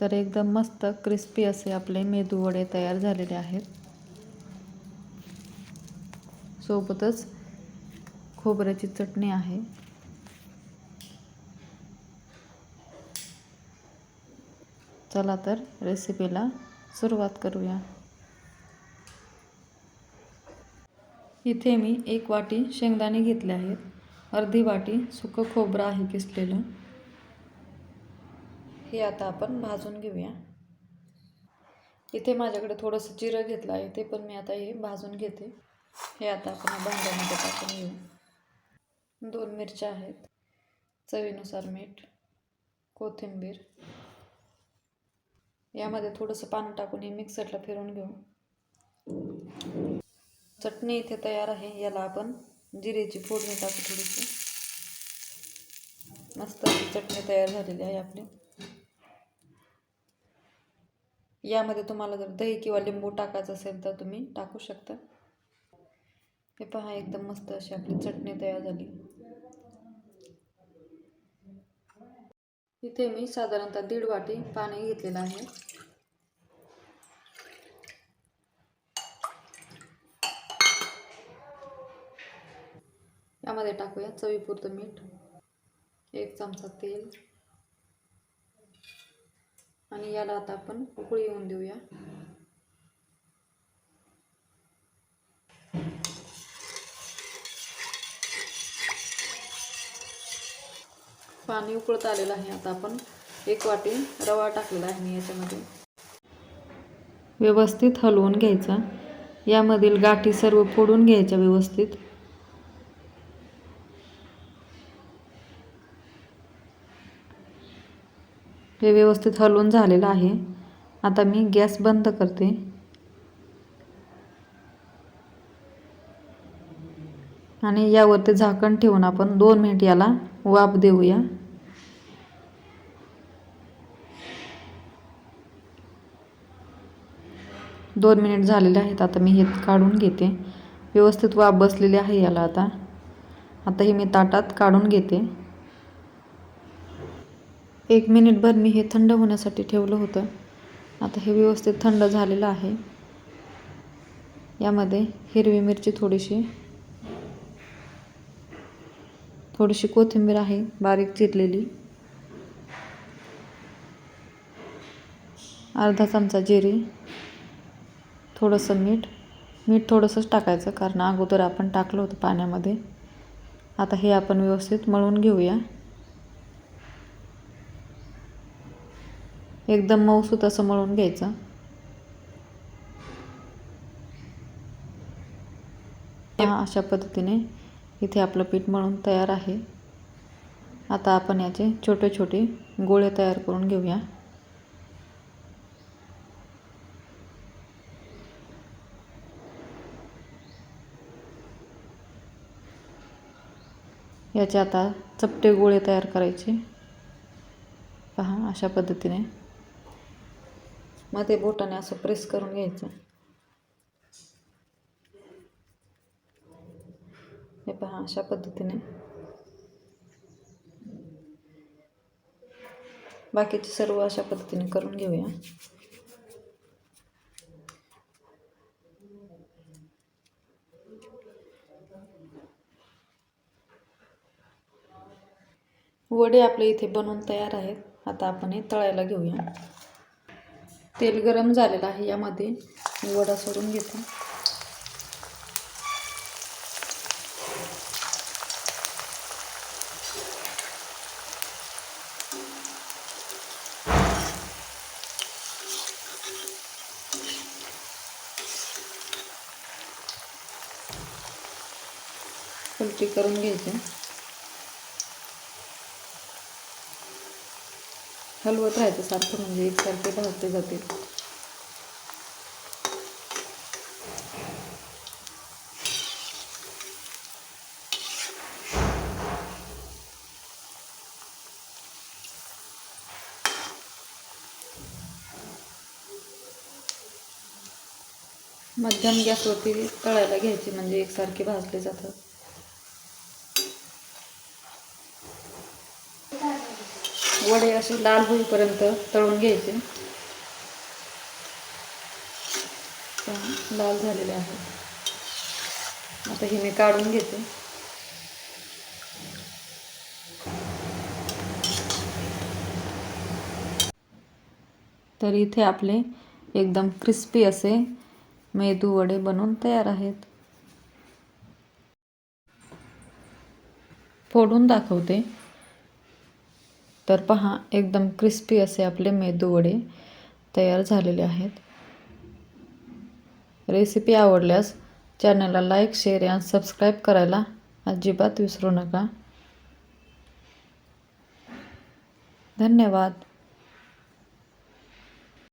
तर एकदम मस्त क्रिस्पी असे आपले मेदू वडे तयार झालेले आहेत. सोबतच खोबऱ्याची चटणी आहे. चला तर रेसिपीला सुरुवात करूया. इथे मी एक वाटी शेंगदाणे घेतले आहेत. अर्धी वाटी सुकं खोबरं आहे किसलेलं. हे आता आपण भाजून घेऊया. इथे माझ्याकडे थोडंसं जिरं घेतलं आहे ते पण मी आता हे भाजून घेते. हे आता आपण भांड्यामध्ये टाकून घेऊ. दोन मिरच्या आहेत. चवीनुसार मीठ कोथिंबीर. यामध्ये थोडंसं पाणी टाकून हे मिक्सरला फिरून घेऊ. चटणी इथे तयार आहे याला आपण जिरेची फोडणी टाकू थोडीशी. मस्त चटणी तयार झालेली आहे आपली. यामध्ये तुम्हाला जर दही किंवा लिंबू टाकायचं असेल तर तुम्ही टाकू शकता. हे पहा एकदम मस्त अशी आपली चटणी तयार झाली. इथे मी साधारणतः दीड वाटी पाणी घेतलेलं आहे. यामध्ये टाकूया चवीपुरतं मीठ एक चमचा तेल. आणि याला आता आपण उकळी येऊन देऊया. पाणी उकळत आलेलं आहे. आता आपण एक वाटी रवा टाकलेला आहे मी याच्यामध्ये. व्यवस्थित हलवून घ्यायचा. यामधील गाठी सर्व फोडून घ्यायच्या व्यवस्थित. हे व्यवस्थित हलवून झालेलं आहे. आता मी गॅस बंद करते. आणि यावरती झाकण ठेवून आपण दोन मिनिट याला वाफ देऊया. दोन मिनिट झालेले आहेत. आता मी हे काढून घेते. व्यवस्थित वाफ बसलेली आहे याला आता. आता हे मी ताटात काढून घेते. एक मिनिटभर मी हे थंड होण्यासाठी ठेवलं होतं. आता हे व्यवस्थित थंड झालेलं आहे. यामध्ये हिरवी मिरची थोडीशी थोडीशी कोथिंबीर आहे बारीक चिरलेली. अर्धा चमचा जिरी थोडंसं मीठ. मीठ थोडंसंच टाकायचं कारण अगोदर आपण टाकलं होतं पाण्यामध्ये. आता हे आपण व्यवस्थित मळून घेऊया. एकदम मऊसूत असं मळून घ्यायचं. अशा पद्धतीने इथे आपलं पीठ मळून तयार आहे. आता आपण याचे छोटे छोटे गोळे तयार करून घेऊया. याचे आता चपटे गोळे तयार करायचे. पहा अशा पद्धतीने. मध्ये बोटाने असं प्रेस करून घ्यायचं. हे पहा अशा पद्धतीने. बाकीचे सर्व अशा पद्धतीने करून घेऊया. वडे आपले इथे बनवून तयार आहेत. आता आपण हे तळायला घेऊया. तेल गरम झालेलं आहे यामध्ये. मी वडा सोडून घेते. उलटी करून घ्यायची. हलवत राहायचं. सारखं म्हणजे एकसारखे भाजते जाते मध्यम गॅसवरती तळायला घ्यायची म्हणजे एकसारखे भाजले जातात. वडे असे लाल होईपर्यंत तळून घ्यायचे. लाल झालेले आहेत. आता हे मी काढून घेते. तर इथे आपले एकदम क्रिस्पी असे मेदू वडे बनवून तयार आहेत. फोडून दाखवते. तर पहा एकदम क्रिस्पी असे आपले मेदू वडे तयार झालेले आहेत. रेसिपी आवडल्यास चॅनलला लाईक शेअर आणि सबस्क्राईब करायला अजिबात विसरू नका. धन्यवाद.